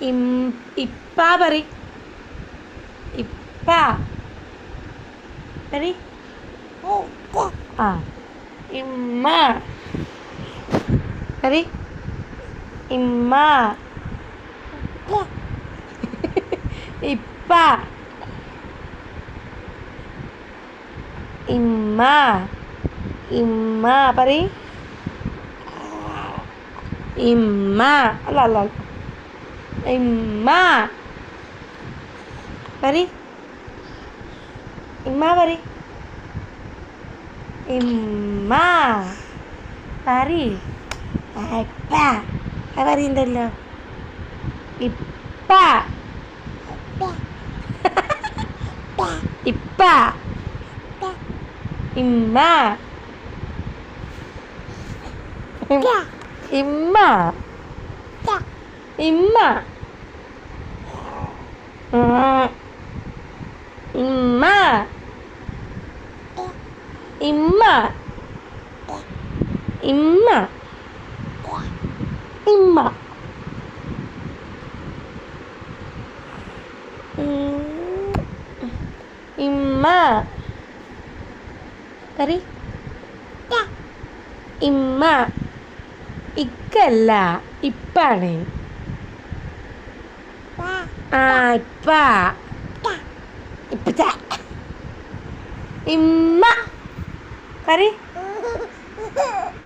ഇം ഇപ്പ പറ ഇപ്പ പറ ആ ഇമ്മ പറ ഇമ്മ ഇപ്പ ഇമ്മ ഇമ്മ പറ ഇമ്മ അല്ല അല്ല അല്ല. ഇമ്മ പറ ഇമ്മ പറ ഇമ്മ പറ ഇപ്പ അത് പറയണ്ടല്ലോ ഇപ്പ ഇപ്പ ഇമ്മ ഇമ്മ ഇമ്മ. ഇമ്മ. ഇമ്മ. ഇമ്മ. ഇമ്മ. ഇമ്മ. കറി? ഇമ്മ. ഇക്കല്ല ഇപ്പാണ്. ആ ഇപ്പ ഇപ്പച്ച ഇമ്മ പറ